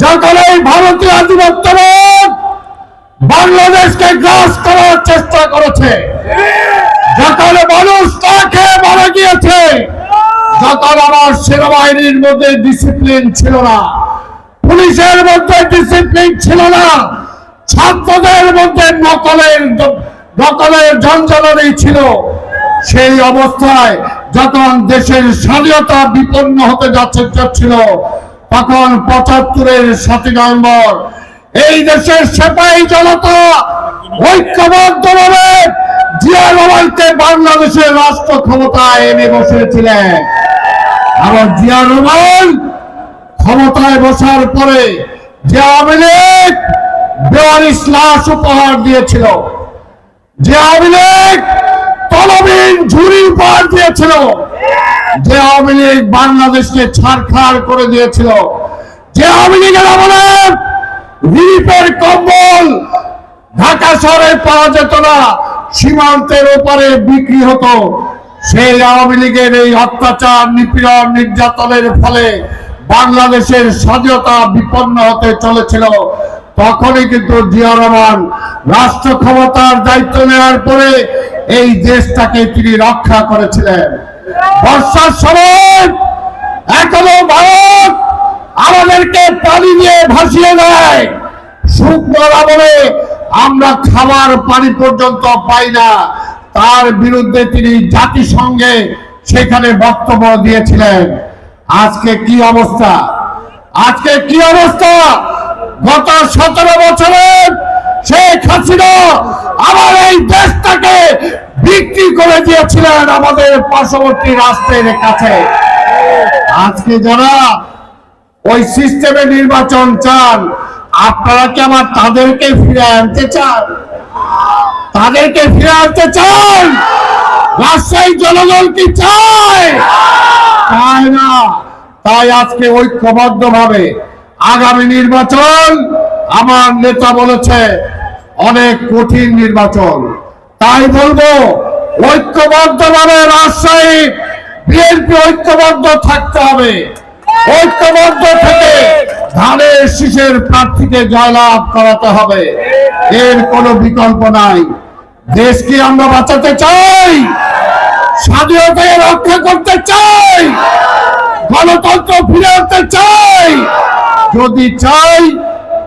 যখন এই ভারতীয় বাংলাদেশকে গ্রাস করার চেষ্টা করেছে। মানুষ মারা গিয়েছে। আমার সেনাবাহিনীর মধ্যে ডিসিপ্লিন ছিল না। পুলিশের মধ্যে ডিসিপ্লিন ছিল না। ছাত্রদের মধ্যে নকলের নকলের জঞ্জলনি ছিল। সেই অবস্থায় যখন দেশের স্বাধীনতা বিপন্ন হতে যাচ্ছে যাচ্ছিল তখন পঁচাত্তরের সাতই নভেম্বর। এই দেশের সেপাই জনতা ঐক্যবদ্ধভাবে জিয়া রহমানকে বাংলাদেশের রাষ্ট্র ক্ষমতায় এনে বসেছিলেন আবার জিয়া ক্ষমতায় বসার পরে যে আওয়ামী লীগ বেওয়ারিশ লাশ উপহার দিয়েছিল, যে আওয়ামী লীগ তলবিন ঝুড়ি উপহার দিয়েছিল যে আওয়ামী লীগ বাংলাদেশকে ছাড়খাড় করে দিয়েছিল, যে আওয়ামী লীগের আমলে রিলিফের কম্বল ঢাকা শহরে পাওয়া যেত না, সীমান্তের ওপারে বিক্রি হতো। সেই আওয়ামী লীগের এই অত্যাচার, নিপীড়ন, নির্যাতনের ফলে বাংলাদেশের স্বাধীনতা বিপন্ন হতে চলেছিল। তখনই কিন্তু জিয়া রহমান রাষ্ট্র ক্ষমতার দায়িত্ব নেওয়ার পরে এই দেশটাকে তিনি রক্ষা করেছিলেন। বর্ষার সময় এখনও ভারত আমাদেরকে পানি দিয়ে ভাসিয়ে দেয়। শুকনো আমলে আমরা খাবার পানি পর্যন্ত পাই না। তার বিরুদ্ধে তিনি জাতিসংঘে সেখানে বক্তব্য দিয়েছিলেন। আজকে কি অবস্থা? আজকে কি অবস্থা? গত সতেরো বছরে শেখ হাসিনা আমার এই দেশটাকে বিক্রি করে দিয়েছিলেন আমাদের পার্শ্ববর্তী রাষ্ট্রের কাছে। আজকে যারা ওই সিস্টেমে নির্বাচন চান। আপনারা কি আমার তাদেরকে ফিরে আনতে চান? তাদেরকে ফিরে আনতে চান? রাজশাহী জনগণ কি চায়? চায় না। তাই আজকে ঐক্যবদ্ধ ভাবে আগামী নির্বাচন আমার নেতা বলেছে, অনেক কঠিন নির্বাচন। তাই বলব ঐক্যবদ্ধ ভাবে রাজশাহী বিএনপি ঐক্যবদ্ধ থাকতে হবে। ঐক্যবদ্ধ থেকে ধানের শীষের প্রার্থীকে জয়লাভ করাতে হবে। এর কোনো বিকল্প নাই। দেশকে আমরা বাঁচাতে চাই। স্বাধীনতাকে রক্ষা করতে চাই। গণতন্ত্র ফিরে আনতে চাই। যদি চাই,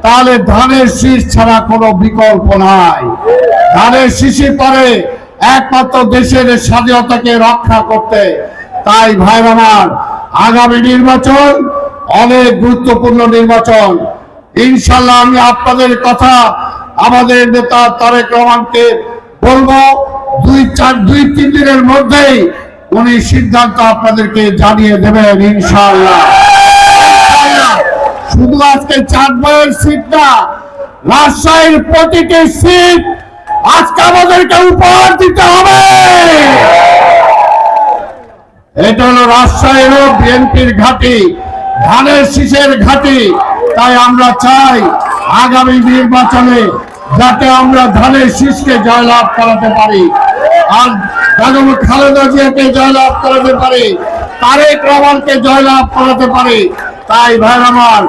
তাহলে ধানের শীষ ছাড়া কোনো বিকল্প নাই। ধানের শীষই পারে একমাত্র দেশের স্বাধীনতাকে রক্ষা করতে। তাই ভাই আমার আগামী নির্বাচন অনেক গুরুত্বপূর্ণ নির্বাচন। ইনশাল্লাহ আমি আপনাদের কথা আমাদের নেতা তারেক রহমানকে বলব। দুই চার, দুই তিন দিনের মধ্যেই উনি সিদ্ধান্ত আপনাদেরকে জানিয়ে দেবেন ইনশাল্লাহ শুধু আজকে চার বয়ের সিট না, রাজশাহীর প্রতিটি সিট আজকে আমাদেরকে উপহার দিতে হবে। এটা হলো রাজশাহীর বিএনপির ঘাঁটি, ধানের শীষের ঘাঁটি। তাই আমরা চাই আগামী নির্বাচনে যাতে আমরা ধানের শীষকে জয়লাভ করাতে পারি। আর বেগম খালেদা জিয়াকে জয়লাভ করাতে পারি, তারেক রহমানকে জয়লাভ করাতে পারি। তাই ভাই আমার,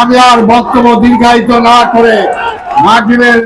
আমি আর বক্তব্য দীর্ঘায়িত না করে মাগরিবের